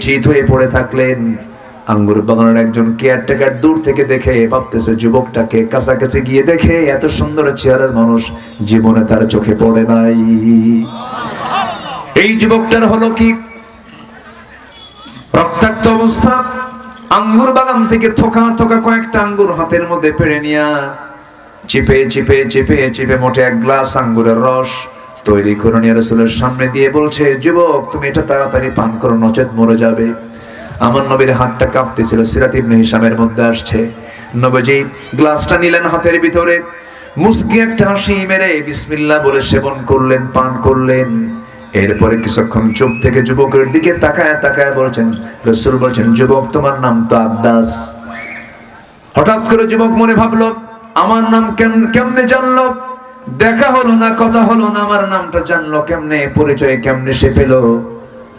চিত হয়ে পড়ে থাকলেন। আঙ্গুর বাগানের একজন কেয়ারটেকার দূর থেকে দেখে ভাবতেছে, যুবকটাকে কাছাকাছি গিয়ে দেখে এত সুন্দর মানুষ জীবনে তার চোখে পড়ে নাই। এই যুবকটার হলো কি? রক্তাক্ত অবস্থা। আঙ্গুর বাগান থেকে থোকা থোকা কয়েকটা আঙ্গুর হাতের মধ্যে পেড়ে নিয়া চিপে চিপে চিপে চিপে মোটে এক গ্লাস আঙ্গুরের রস তৈরি করে নিয়ে রসুলের সামনে দিয়ে বলছে, যুবক, তুমি এটা তাড়াতাড়ি পান করো, নচেত মরে যাবে। আমার নবীর হাতটা কাঁপতেছিল, সিরাত ইবনে হিসামের মধ্যে আসছে। নবজি গ্লাসটা নিলেন হাতের ভিতরে, মুসকি একটা হাসি মেরে বিসমিল্লাহ বলে সেবন করলেন, পান করলেন। এরপরে কিছুক্ষণ চুপ থেকে যুবকের দিকে তাকায় তাকায় বলছেন, রসুল বলছেন, যুবক, তোমার নাম তো আব্বাস। হঠাৎ করে যুবক মনে ভাবলো, আমার নাম কেমনে জানলো? দেখা হলো না, কথা হলো না, আমার নামটা জানলো কেমনে, পরিচয় কেমনে সে পেল?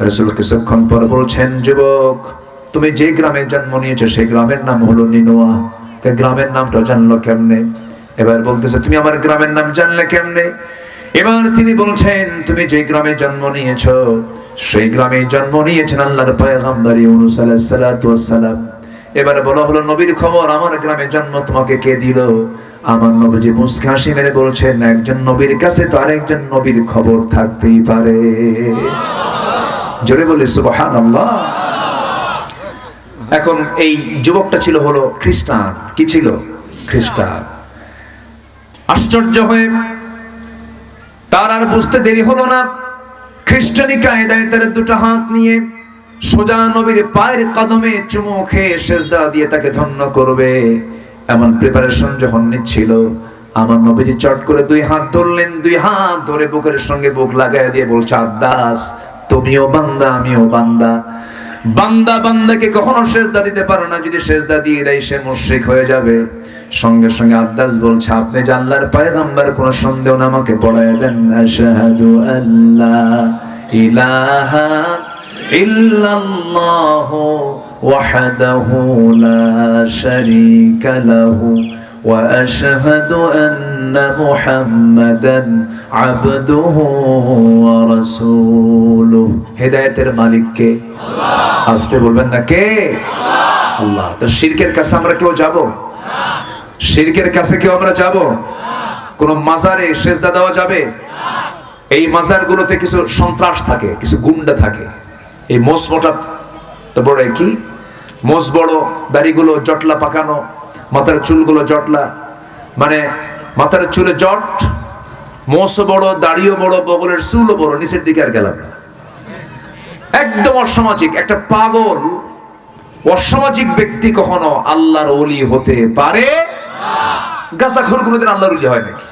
রসুল কিছুক্ষণ পর বলছেন, যুবক, তুমি যে গ্রামে জন্ম নিয়েছো সেই গ্রামের নাম হলো নিনোয়া। গ্রামের নামটা জানলো কেমনে? এবার বলতেছে, তুমি আমার গ্রামের নাম জানলে কেমনে? এবার তিনি বলছেন, তুমি যে গ্রামে জন্ম নিয়েছো, সেই গ্রামে জন্ম নিয়েছেন আল্লাহর পয়গম্বর ইউনূস আলাইহিস সালাম। এবার বলা হলো, নবীর খবর, আমার গ্রামে জন্ম তোমাকে কে দিল? আমার নবীজি মুসকে হাসি মেরে বলছেন, একজন নবীর কাছে তো আরেকজন নবীর খবর থাকতেই পারে। জোরে বলি, সুবহানাল্লাহ। এখন এই যুবকটা ছিল হলো খ্রিস্টান। কি ছিল? খ্রিস্টান। আশ্চর্য হয়ে তার আর বুঝতে দেরি হলো না। খ্রিস্টানি কায়দায় তার দুটো হাত নিয়ে সোজা নবীর পায়ের কদমে চুমু খেয়ে সেজদা দিয়ে তাকে ধন্য করবে। এমন প্রিপারেশন যখন নিচ্ছিল, আমার নবীজি চট করে দুই হাত ধরলেন, দুই হাত ধরে বুকের সঙ্গে বুক লাগাই দিয়ে বলছে আদাস তুমিও বান্দা, আমিও বান্দা। বান্দা বান্দাকে কখনো সেজদা দিতে পারো না, যদি সেজদা দিয়ে দেয়, সে মুশরিক হয়ে যাবে। সঙ্গে সঙ্গে আদাস বলছে, আপনি যে আল্লাহর পয়গম্বর, কোনো সন্দেহ না, আমাকে পড়ায় দেন, আশহাদু আল্লাহ ইলাহা ইল্লাল্লাহু ওয়াহদাহু লা শারীকা লাহু واشهد ان محمدا عبده ورسوله হেদায়েতের মালিক কে আসতে বলবেন না কে আল্লাহ তো শিরকের কাছে আমরা কেউ যাব শিরকের কাছে কেউ আমরা যাব কোন মাজারে সেজদা দেওয়া যাবে এই মাজারগুলোতে কিছু সন্ত্রাস থাকে কিছু গুন্ডা থাকে এই মোষ মোটা তো বড় কি মোষ বড়, দাড়িগুলো জটলা পাকানো, মাথার চুলগুলো জটলা। মানে মাথার চুলে জট, মোষও বড়, দাড়িও বড়, বগলের চুলও বড়, নিচের দিকে আর গেলাম না। একদম অসামাজিক, একটা পাগল, অসামাজিক ব্যক্তি কখনো আল্লাহর ওলি হতে পারে? গাছাখর কোনোদিন আল্লাহর ওলি হয় নাকি?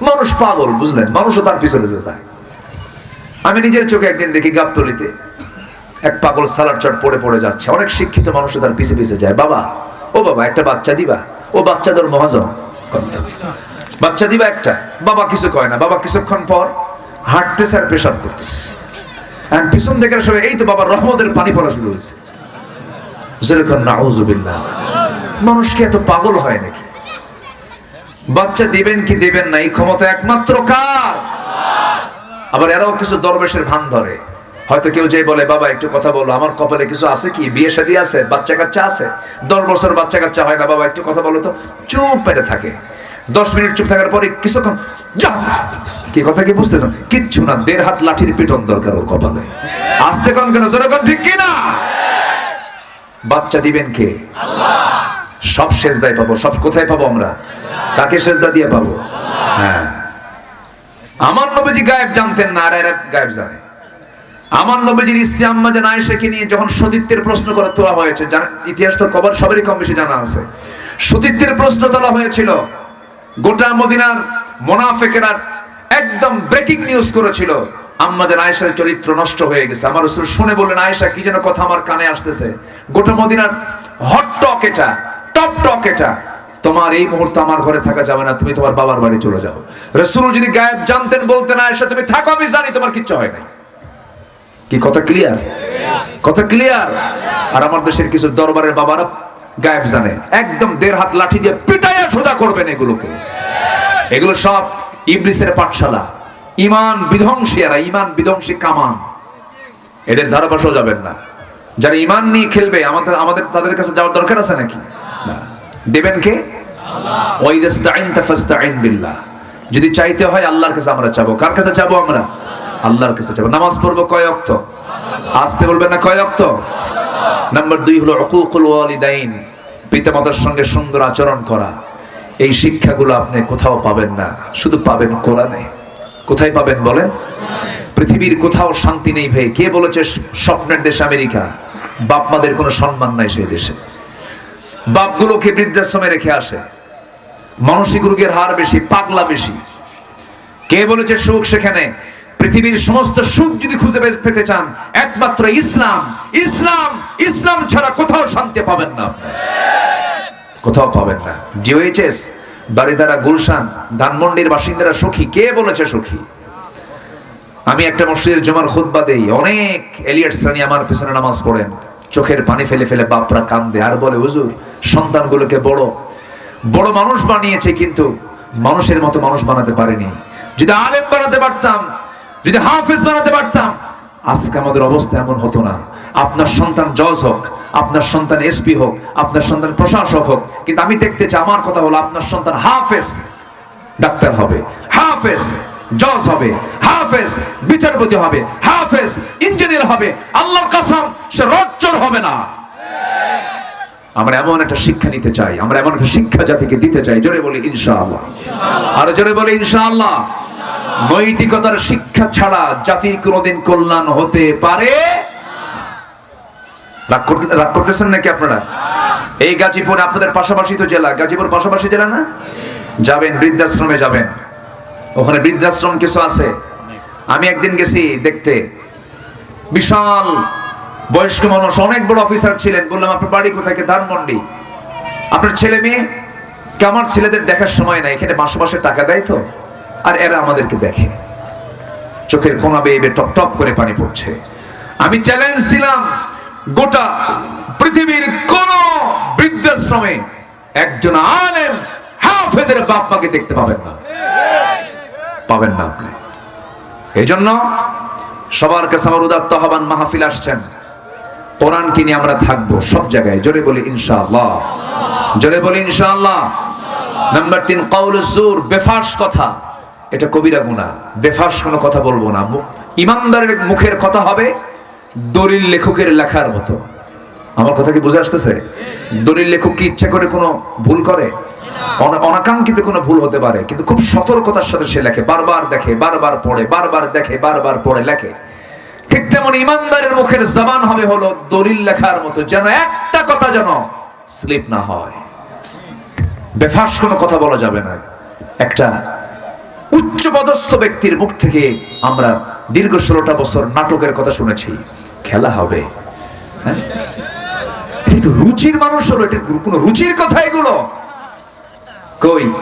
মানুষ পাগল, বুঝলেন? মানুষও তার পিছনে যায় আমি নিজের চোখে একদিন দেখি গাবতলিতে। এক পাগল সালার চট পড়ে পড়ে যাচ্ছে। অনেক শিক্ষিত মানুষ তার পিছে পিছে যায়। বাবা, ও বাবা, একটা বাচ্চা দিবা? ও বাচ্চাদের মহাজন। বাচ্চা দিবা একটা? বাবা কিছু কয় না। বাবা কিছুক্ষণ পর হাঁটতেছে আর পেশাব করতেছে। পিছন সবাই, এই তো পানি পড়া শুরু হয়েছে। যেরকম নাউজুবিল্লাহ মানুষকে এত পাগল হয় নাকি? বাচ্চা দিবেন কি দিবেন না? এই ক্ষমতা একমাত্র কার? আবার এরাও কিছু দরবেশের ভান ধরে। হয়তো কেউ যে বলে বাবা একটু কথা বলো আমার কপালে কিছু আছে কি? বিয়ে শাদী আছে? বাচ্চা কাচ্চা আছে? দশ বছর বাচ্চা কাচ্চা হয় না বাবা একটু কথা বলো তো। চুপ পেটে থাকে। দশ মিনিট চুপ থাকার পরে কিছুক্ষণ যা! কি কথা কি বুঝতেছেন কিচ্ছু না দেড় হাত লাঠির পিটন দরকার ওর কপালে। আসতে কন কেন? জোরে কন ঠিক কি না বাচ্চা দিবেন কে? সব সেজদায় পাবো। সব কোথায় পাবো আমরা? কাকে সেজদা দিয়ে পাবো? হ্যাঁ। আমার নবীজি গায়েব জানতেন না আর এরা গায়েব জানে। আমার নবীজির স্ত্রী আম্মা জান আয়েশাকে নিয়ে যখন সতীত্বের প্রশ্ন করে তোলা হয়েছে ইতিহাস তো কবর সবারই কম বেশি জানা আছে। সতীত্বের প্রশ্ন তোলা হয়েছিল, গোটা মদিনার মোনাফেকেরা একদম ব্রেকিং নিউজ করেছিল আম্মাদের আয়েশার চরিত্র নষ্ট হয়ে গেছে। আমার রসুল শুনে বললেন, আয়েশা, কি যেন কথা আমার কানে আসতেছে। গোটা মদিনার হট টক এটা টপ টক এটা। তোমার এই মুহূর্তে আমার ঘরে থাকা যাবে না, তুমি তোমার বাবার বাড়ি চলে যাও। রসুল যদি গায়েব জানতেন, বলতেন, আয়েশা, তুমি থাকো, আমি জানি, তোমার কিচ্ছু হয় নাই। কি কথা ক্লিয়ার কথা ক্লিয়ার আর আমার দেশের কিছু দরবারের বাবারা গায়েব জানে। একদম দেড় হাত লাঠি দিয়ে পিটাইয়া সোজা করবেন এগুলোকে। এগুলো সব ইবলিসের পাঠশালা। ইমান বিধ্বংসী এরা ইমান বিধ্বংসী কামান। এদের ধারাপাশও যাবেন না। যারা ইমান নিয়ে খেলবে আমাদের আমাদের তাদের কাছে যাওয়ার দরকার আছে নাকি? দেবেন কে? যদি চাইতে হয় আল্লাহর কাছে আমরা চাবো। কার কাছে চাবো আমরা? আল্লাহর কাছে চাবো নামাজ পড়ব কয় অক্ত আসতে বলবেন না কয় অক্ত নাম্বার দুই হলো অকুকুল ওয়ালিদাইন, পিতামাতার সঙ্গে সুন্দর আচরণ করা। এই শিক্ষাগুলো আপনি কোথাও পাবেন না, শুধু পাবেন কোরআনে। কোথায় পাবেন বলেন? পৃথিবীর কোথাও শান্তি নেই ভাই। কে বলেছে স্বপ্নের দেশ আমেরিকা? বাপ মাদের কোনো সম্মান নাই সেই দেশে। বাপগুলোকে বৃদ্ধাশ্রমে রেখে আসে। মানসিক রোগের হার বেশি, পাগলা বেশি। কে বলেছে সুখ সেখানে? পৃথিবীর সমস্ত সুখ যদি খুঁজে পেতে চান, একমাত্র ইসলাম ইসলাম ইসলাম ছাড়া কোথাও শান্তি পাবেন না। কোথাও পাবেন না। জিওএইচএস বাড়িধারা গুলশান, ধানমন্ডির বাসিন্দারা সুখী। কে বলেছে সুখী? আমি একটা মসজিদের জমার খুতবা দেই। অনেক এলিয়াট শ্রেণি আমার পেছনে নামাজ পড়েন। চোখের পানি ফেলে ফেলে বাপরা কান্দে। আর বলে, হুজুর, সন্তানগুলোকে বড় বড় মানুষ বানিয়েছে, কিন্তু মানুষের মতো মানুষ বানাতে পারেনি। যদি আলেম বানাতে পারতাম যদি হাফেজ বানাতে পারতাম, আজকে আমাদের অবস্থা এমন হতো না। আপনার সন্তান জজ হোক, আপনার সন্তান এসপি হোক, আপনার সন্তান প্রশাসক হোক, কিন্তু আমি দেখতে চাই আমার কথা হলো আপনার সন্তান হাফেজ, ডাক্তার হবে, হাফেজ, জজ হবে, হাফেজ, বিচারপতি হবে, হাফেজ, ইঞ্জিনিয়ার হবে, আল্লাহর কসম, সে রজ্জর হবে না। আমরা এমন একটা শিক্ষা নিতে চাই, আমরা এমন একটা শিক্ষা জাতিকে দিতে চাই, জোরে বলি ইনশাআল্লাহ। আর জোরে বলি ইনশাআল্লাহ। নৈতিকতার শিক্ষা ছাড়া জাতির কোনোদিন কল্যাণ হতে পারে রাগ করতেছেন নাকি আপনারা? এই গাজীপুর আপনাদের পাশাপাশি তো জেলা। গাজীপুর পাশাপাশি জেলা না? যাবেন, বৃদ্ধাশ্রমে যাবেন। ওখানে বৃদ্ধাশ্রম কিছু আছে। আমি একদিন গেছি দেখতে। বিশাল বয়স্ক মানুষ, অনেক বড় অফিসার ছিলেন। বললাম, আপনার বাড়ি কোথায়? ধানমন্ডি। আপনার ছেলে মেয়ে? কে, আমার ছেলেদের দেখার সময় নাই। এখানে মাসে মাসে টাকা দেয় তো। আর এরা আমাদেরকে দেখে। চোখের কোনা বেয়ে টপ টপ করে পানি পড়ছে। আমি চ্যালেঞ্জ দিলাম গোটা পৃথিবীর কোন বৃদ্ধাশ্রমে একজন আলেম হাফেজের বাপ মাকে দেখতে পাবেন না। পাবেন না আপনি। এই জন্য সবার কাছে আমার উদাত্ত আহ্বান, মাহফিল আসছেন। কোরআন কিনে আমরা থাকব সব জায়গায়। জোরে বলি ইনশাআল্লাহ। জোরে বলি ইনশাআল্লাহ। নাম্বার তিন কাউল জোর বেফাস কথা। এটা কবিরা গুণা। বেফাস কোনো কথা বলব না। ইমানদারের মুখের কথা হবে দলিল লেখকের লেখার মতো। আমার কথা কি বুঝে আসতেছে? দলিল লেখক কি ইচ্ছা করে কোনো ভুল করে? অনা- অনাকাঙ্ক্ষিত কোনো ভুল হতে পারে, কিন্তু খুব সতর্কতার সাথে সে লেখে। বারবার দেখে, বারবার পড়ে, বারবার দেখে, বারবার পড়ে লেখে। ঠিক তেমন ইমানদারের মুখের জবান হবে হলো দলিল লেখার মতো, যেন একটা কথা যেন স্লিপ না হয়। বেফাস কোনো কথা বলা যাবে না। একটা উচ্চ পদস্থ ব্যক্তির মুখ থেকে আমরা দীর্ঘ ষোলোটা বছর নাটকের কথা শুনেছি। খেলা হবে। হ্যাঁ? রুচির মানুষ হলো, এটা কোনো রুচির কথা এগুলো। কই?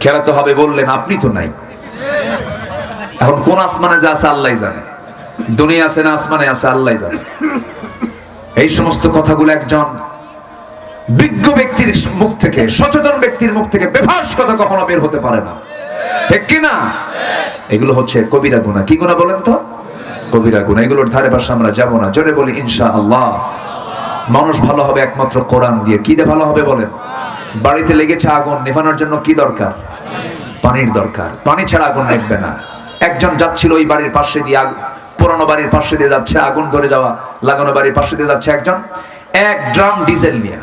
খেলা তো হবে বললেন, আপনি তো নাই। এখন কোন আসমানে যা আছে আল্লাহ জানে। দুনিয়া আছে না আসমানে আছে আল্লাহ জানে। এই সমস্ত কথাগুলো একজন বিজ্ঞ ব্যক্তির মুখ থেকে, সচেতন ব্যক্তির মুখ থেকে বেভাস কথা কখনো বের হতে পারে না। ঠিক কি না এগুলো হচ্ছে কবিরা গুণা। কি গুণা বলেন তো? কবিরা গুণা। এগুলোর ধারে পাশে আমরা যাব না। জোরে বলি ইনশা আল্লাহ মানুষ ভালো হবে একমাত্র কোরআন দিয়ে। কি দিয়ে ভালো হবে বলেন? বাড়িতে লেগেছে আগুন, নেভানোর জন্য কি দরকার? পানির দরকার। পানি ছাড়া আগুন নেবে না। একজন যাচ্ছিল ওই বাড়ির পাশে দিয়ে আগ- পুরনো বাড়ির পাশে দিয়ে যাচ্ছে, আগুন ধরে যাওয়া, লাগানো বাড়ির পাশে দিয়ে যাচ্ছে একজন। এক ড্রাম ডিজেল নিয়ে।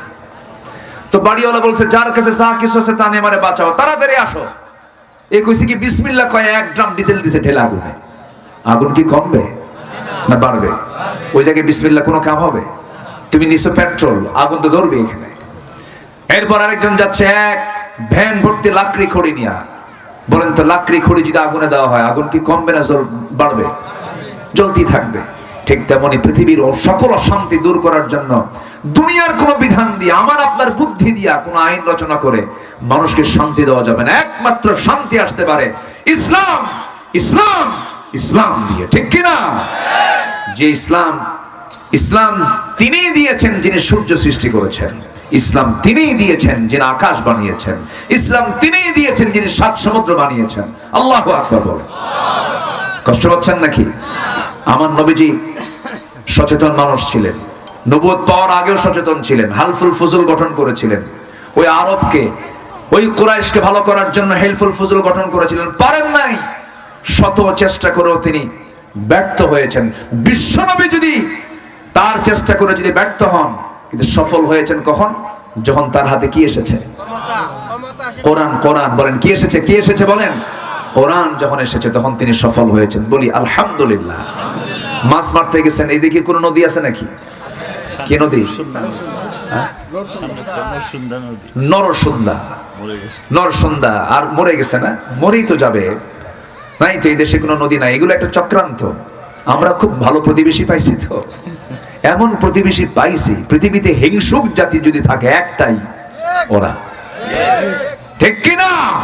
তো বাড়িওয়ালা বলছে, যার কাছে যা কিছু আছে তা নিয়ে মানে বাঁচাও। তাড়াতাড়ি আসো। এ কইছে কি, বিসমিল্লাহ কয়, এক ড্রাম ডিজেল দিছে ঢেলে আগুনে। আগুন কি কমবে না বাড়বে? ওই জায়গায় বিসমিল্লাহ কোনো কাম হবে? তুমি নিশ্চয় পেট্রোল, আগুন তো ধরবে এখানে। এরপর আরেকজন যাচ্ছে, এক ভ্যান ভর্তি লাকড়ি খড়ি নিয়া। বলেন তো, লাকড়ি খড়ি যদি আগুনে দেওয়া হয়, আগুন কি কমবে না জল বাড়বে? জ্বলতেই থাকবে। ঠিক তেমনি পৃথিবীর সকল অশান্তি দূর করার জন্য দুনিয়ার কোন বিধান দিয়ে, আমার আপনার বুদ্ধি দিয়া কোন আইন রচনা করে মানুষকে শান্তি দেওয়া যাবে না। একমাত্র শান্তি আসতে পারে ইসলাম ইসলাম ইসলাম দিয়ে। ঠিক কিনা যে ইসলাম ইসলাম তিনি দিয়েছেন যিনি সূর্য সৃষ্টি করেছেন। ইসলাম তিনি দিয়েছেন যিনি আকাশ বানিয়েছেন। ইসলাম তিনি দিয়েছেন যিনি সাত সমুদ্র বানিয়েছেন। আল্লাহ আকবর বলে কষ্ট পাচ্ছেন নাকি? আমার নবীজি সচেতন মানুষ ছিলেন। নবুয়ত পাওয়ার আগেও সচেতন ছিলেন। হালফুল ফুজুল গঠন করেছিলেন। ওই আরবকে, ওই কুরাইশকে ভালো করার জন্য হেলফুল ফুজুল গঠন করেছিলেন। পারেন নাই। শত চেষ্টা করেও তিনি ব্যর্থ হয়েছেন। বিশ্বনবী যদি তার চেষ্টা করে যদি ব্যর্থ হন, কিন্তু সফল হয়েছেন কখন? যখন তার হাতে কি এসেছে? কোরআন কোরআন, বলেন, কি এসেছে? কি এসেছে বলেন? কোরআন যখন এসেছে, তখন তিনি সফল হয়েছেন। বলি, আলহামদুলিল্লাহ। মাছ মারতে গেছেন এইদিকে কোনো নদী আছে নাকি? কি নদী? নরসুন্দা। নরসুন্দা আর মরে গেছে না? মরেই তো যাবে। নাই তো এই দেশে কোনো নদী নাই। এগুলো একটা চক্রান্ত। আমরা খুব ভালো প্রতিবেশী পাইছি তো। এমন প্রতিবেশী পাইছি পৃথিবীতে হিংসুক জাতি যদি থাকে একটাই ওরা। ঠিক কিনা?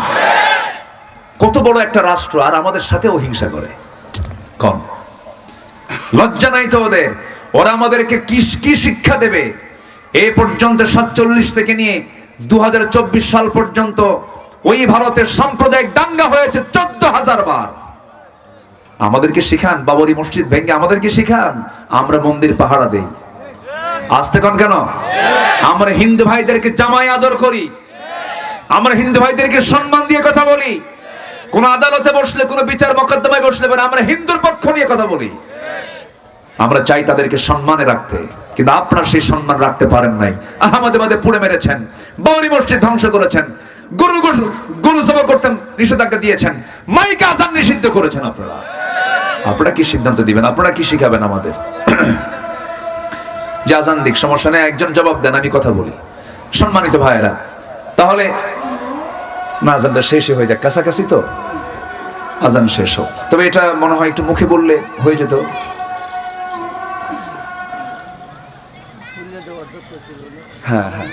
কত বড় একটা রাষ্ট্র আর আমাদের সাথেও হিংসা করে। লজ্জা নাই তো ওদের? ওরা আমাদেরকে কি কি শিক্ষা দেবে? এ পর্যন্ত সাতচল্লিশ থেকে নিয়ে দু সাল পর্যন্ত ওই ভারতের সাম্প্রদায়িক দাঙ্গা হয়েছে চোদ্দ হাজার বার। আমাদেরকে শিখান, বাবরি মসজিদ ভেঙে আমাদেরকে শিখান, আমরা মন্দির পাহারা দেই। আসতে কন কেন? আমরা হিন্দু ভাইদেরকে জামাই আদর করি। আমরা হিন্দু ভাইদেরকে সম্মান দিয়ে কথা বলি। কোন আদালতে বসলে, কোন বিচার মোকদ্দমায় বসলে পরে আমরা হিন্দুর পক্ষ নিয়ে কথা বলি। আমরা চাই তাদেরকে সম্মানে রাখতে, কিন্তু আপনারা সেই সম্মান রাখতে পারেন নাই। আহমদে মাদে পুড়ে মেরেছেন বৌরি মসজিদ ধ্বংস করেছেন, গরু গরু জবা করতেন, নিষেধাজ্ঞা দিয়েছেন, মাইকে আজান নিষিদ্ধ করেছেন আপনারা। আপনারা কি সিদ্ধান্ত দিবেন? আপনারা কি শিখাবেন আমাদের? যে আজান দিক, সমস্যা নেই, একজন জবাব দেন, আমি কথা বলি। সম্মানিত ভাইয়েরা, তাহলে না, আজানটা শেষই হয়ে যাক। কাছাকাছি তো? আজান শেষ হোক। তবে এটা মনে হয় একটু মুখে বললে হয়ে যেত। হ্যাঁ হ্যাঁ।